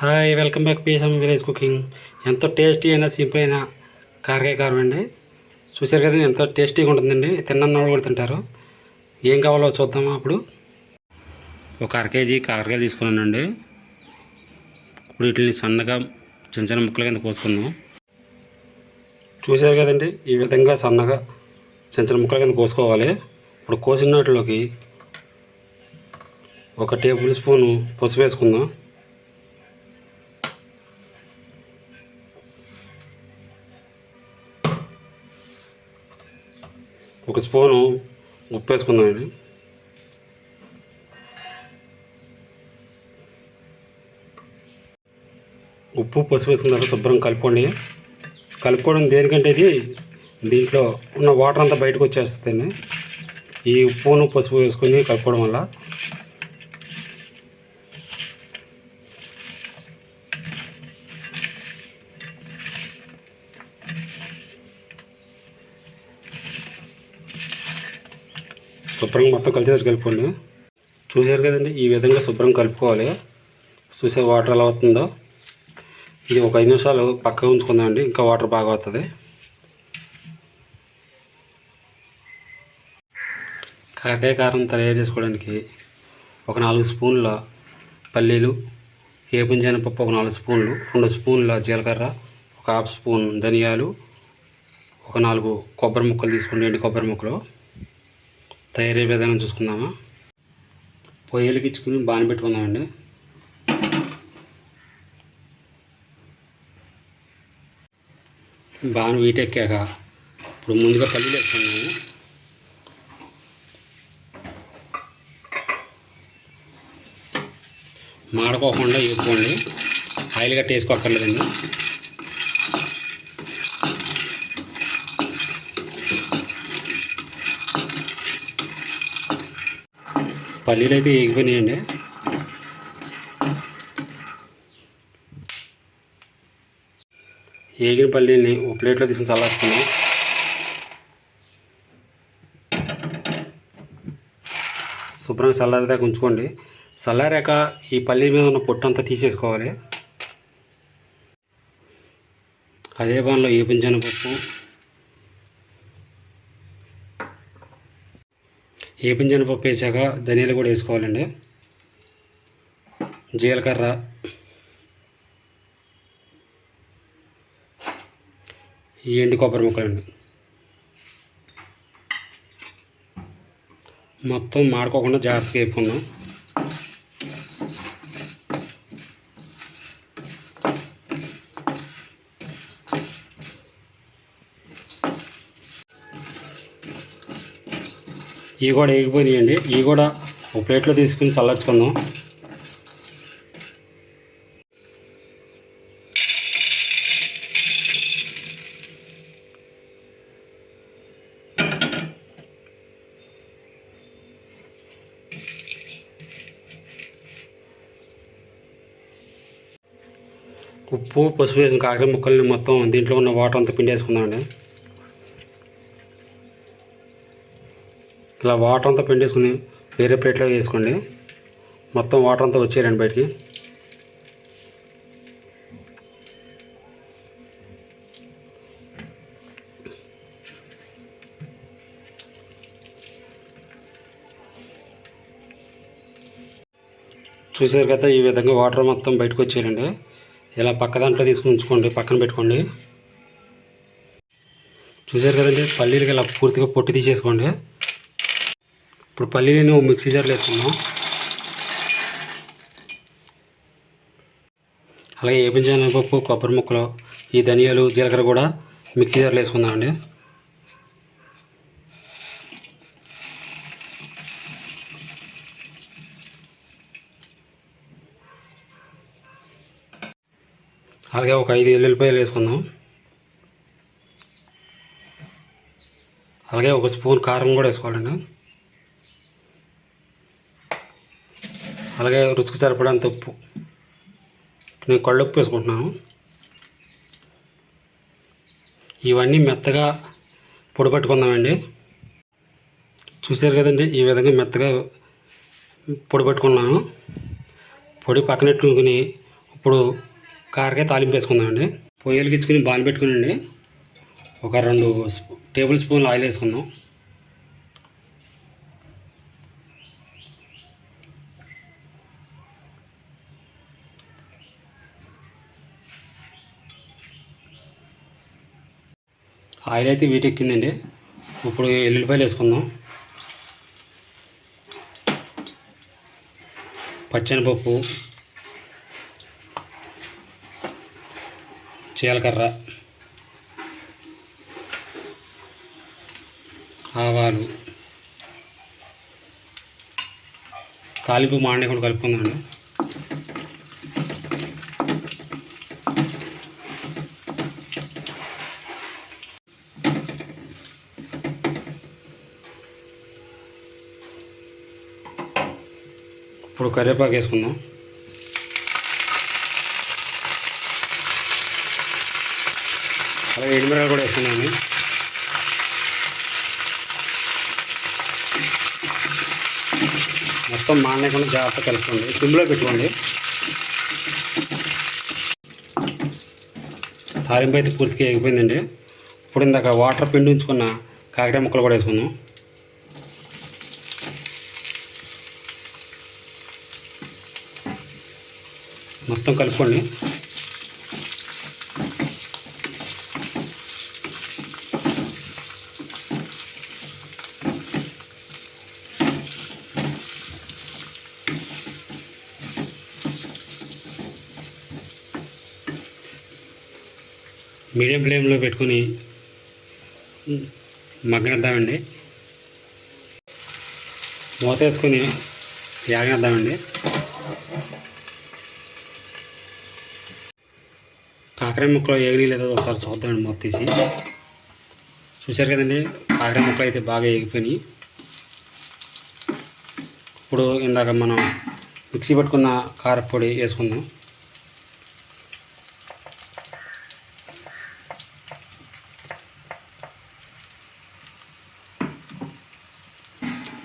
Hi welcome back PSM village cooking. ఎంతో tasty అయినా simple అయినా కారకాయ కారం అండి. చూశారు కదా ఎంతో టేస్టీగా ఉంటుందండి. తిన్న వాళ్ళు కూడా తింటారు. ఏం కావాలో చూద్దామా అప్పుడు. ఒక అర కేజీ కాకరకాయలు తీసుకున్నానండి. ఇప్పుడు వీటిని సన్నగా చిన్న చిన్న ముక్కల కింద కోసుకుందాం చూశారు కదండి ఈ విధంగా సన్నగా చిన్న చిన్న ముక్కల కింద కోసుకోవాలి. ఇప్పుడు కోసిన వాటిలోకి ఒక టేబుల్ స్పూను పసుపు వేసుకుందాం. ఒక స్పూను ఉప్పు వేసుకుందామండి ఉప్పు పసుపు వేసుకున్న తర్వాత శుభ్రం కలుపుకోండి. కలుపుకోవడం దేనికంటే ఇది? దీంట్లో ఉన్న వాటర్ అంతా బయటకు వచ్చేస్తుందండి ఈ ఉప్పును పసుపు వేసుకొని కలుపుకోవడం వల్ల శుభ్రంగా మొత్తం కలిసేటట్టు కలుపుకోండి. చూశారు కదండి ఈ విధంగా శుభ్రం కలుపుకోవాలి. చూసే వాటర్ ఎలా అవుతుందో ఇది ఒక ఐదు నిమిషాలు పక్కగా ఉంచుకుందామండి ఇంకా వాటర్ బాగా అవుతుంది. కాకరకాయ కారం తయారు చేసుకోవడానికి ఒక నాలుగు స్పూన్ల పల్లీలు ఏపుం శనగపప్పు ఒక నాలుగు స్పూన్లు రెండు స్పూన్ల జీలకర్ర ఒక హాఫ్ స్పూన్ ధనియాలు ఒక నాలుగు కొబ్బరి ముక్కలు తీసుకోండి ఎండు కొబ్బరి ముక్కలు. తయారయ్యే విధానం చూసుకుందామా? పొయ్యిలకి ఇచ్చుకుని బాగా పెట్టుకుందామండి. బాగా వీటెక్కాక ఇప్పుడు ముందుగా పల్లీలు వేసుకున్నాము మాడకోకుండా వేసుకోండి. ఆయిల్ గట్ట వేసుకోక్కర్లేదండి. పల్లీలు అయితే వేగిపోయినాయండి. వేగిన పల్లీని ఒక ప్లేట్లో తీసుకుని చల్లార్చుకున్నాం. శుభ్రంగా చల్లారేదాకా ఉంచుకోండి. చల్లారాక ఈ పల్లీ మీద ఉన్న పొట్టు అంతా తీసేసుకోవాలి. అదే బాణలో ఏపించిన పప్పు. ఏపించిన పప్పు వేసాక ధనియాలు కూడా వేసుకోవాలండి. జీలకర్ర. ఈ ఎండు కొబ్బరి ముక్కలండి. మొత్తం మాడుకోకుండా జాగ్రత్తగా వేపుకున్నాం ఇవి కూడా వేగిపోయినాయండి ఇవి కూడా ఒక ప్లేట్లో తీసుకుని చల్లర్చుకుందాం. ఉప్పు పసుపు వేసిన కాకర ముక్కల్ని మొత్తం దీంట్లో ఉన్న వాటర్ అంతా పిండేసుకుందామండి. ఇలా వాటర్ అంతా పిండేసుకుని వేరే ప్లేట్లో వేసుకోండి. మొత్తం వాటర్ అంతా వచ్చేయండి బయటికి. చూసారు కదా ఈ విధంగా వాటర్ మొత్తం బయటకు వచ్చేయండి. ఇలా పక్క దాంట్లో తీసుకుని ఉంచుకోండి పక్కన పెట్టుకోండి. చూసారు కదండి పల్లీలకి ఇలా పూర్తిగా పొట్టి తీసేసుకోండి. ఇప్పుడు పల్లీని ఓ మిక్సీ జార్లో వేసుకుందాం అలాగే ఏపించిన పప్పు కొబ్బరి ముక్కలు ఈ ధనియాలు జీలకర్ర కూడా మిక్సీ జార్లో వేసుకుందామండి అలాగే ఒక ఐదు ఎల్లుల్లిపాయలు వేసుకుందాం. అలాగే ఒక స్పూన్ కారం కూడా వేసుకోవాలండి. అలాగే రుచికి సరిపడంత ఉప్పు. నేను కళ్ళుప్పు వేసుకుంటున్నాను. ఇవన్నీ మెత్తగా పొడి పట్టుకుందామండి. చూశారు కదండి ఈ విధంగా మెత్తగా పొడి పట్టుకున్నాను. పొడి పక్కనెట్టుకుని ఇప్పుడు కారకాయ తాలింపు వేసుకుందామండి. పొయ్యిలకి బాని బాన్ పెట్టుకునండి. ఒక రెండు టేబుల్ స్పూన్లు ఆయిల్ వేసుకుందాం. ఆయిల్ అయితే వీటెక్కిందండి ఇప్పుడు ఎల్లుల్లిపాయలు వేసుకుందాం. పచ్చనిపప్పు జీలకర్ర ఆవాలు తాలింపు మాండే కూడా కలుపుకుందామండి. ఇప్పుడు కరివేపాకు వేసుకుందాం. అలాగే ఎండుమిరకాయలు కూడా వేసుకున్నాను మొత్తం మానేయకుండా జాగ్రత్త కలుపుకోండి. సిమ్లో పెట్టుకోండి. తాలింపు అయితే పూర్తిగా ఎగిపోయిందండి ఇప్పుడు ఇందాక వాటర్ పిండి ఉంచుకున్న కాకర ముక్కలు కూడా వేసుకుందాం. మొత్తం కలుపుకోండి. మీడియం ఫ్లేమ్లో పెట్టుకొని మగ్గనిద్దామండి. మూత వేసుకొని యాగనిద్దామండి. కాకర ముక్కలు ఏగని లేదో ఒకసారి చూద్దామండి మొత్తం తీసి. చూశారు కదండి కాకర ముక్కలు అయితే బాగా ఎగిపోయినాయి ఇప్పుడు ఇందాక మనం మిక్సీ పట్టుకున్న కారపొడి వేసుకుందాం.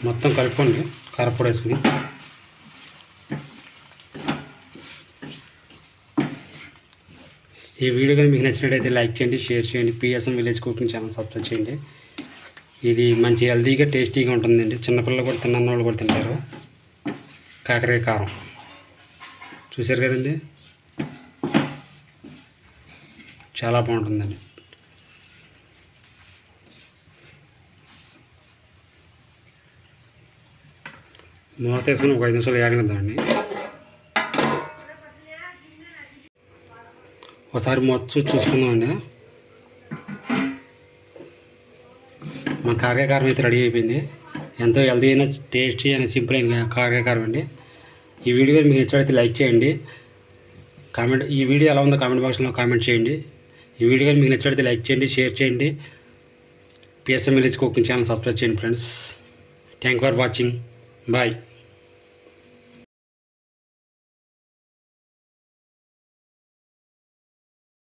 మొత్తం కలుపుకోండి కారపొడి వేసుకుని. ఈ వీడియో కానీ మీకు నచ్చినట్టయితే లైక్ చేయండి షేర్ చేయండి. PSM village cooking channel subscribe చేయండి. ఇది మంచి హెల్తీగా టేస్టీగా ఉంటుందండి. చిన్నపిల్లలు కూడా తిన్న వాళ్ళు కూడా తింటారు. కాకరకాయ కారం. చూశారు కదండి? చాలా బాగుంటుందండి. మూత వేసుకుని ఒక ఐదు నిమిషాలు యాగనిద్దామండి ఒకసారి మొత్తం చూసుకుందామండి. మన కారకాయ అయితే రెడీ అయిపోయింది. ఎంతో హెల్తీ అయిన టేస్టీ అయిన సింపుల్ అయిన కార్యకారం అండి. ఈ వీడియో మీకు నచ్చినట్లయితే లైక్ చేయండి. కామెంట్ ఈ వీడియో ఎలా ఉందో కామెంట్ బాక్స్లో కామెంట్ చేయండి. ఈ వీడియో మీకు నచ్చినట్లయితే లైక్ చేయండి షేర్ చేయండి. PSM village cooking channel subscribe చేయండి friends. Thank for watching bye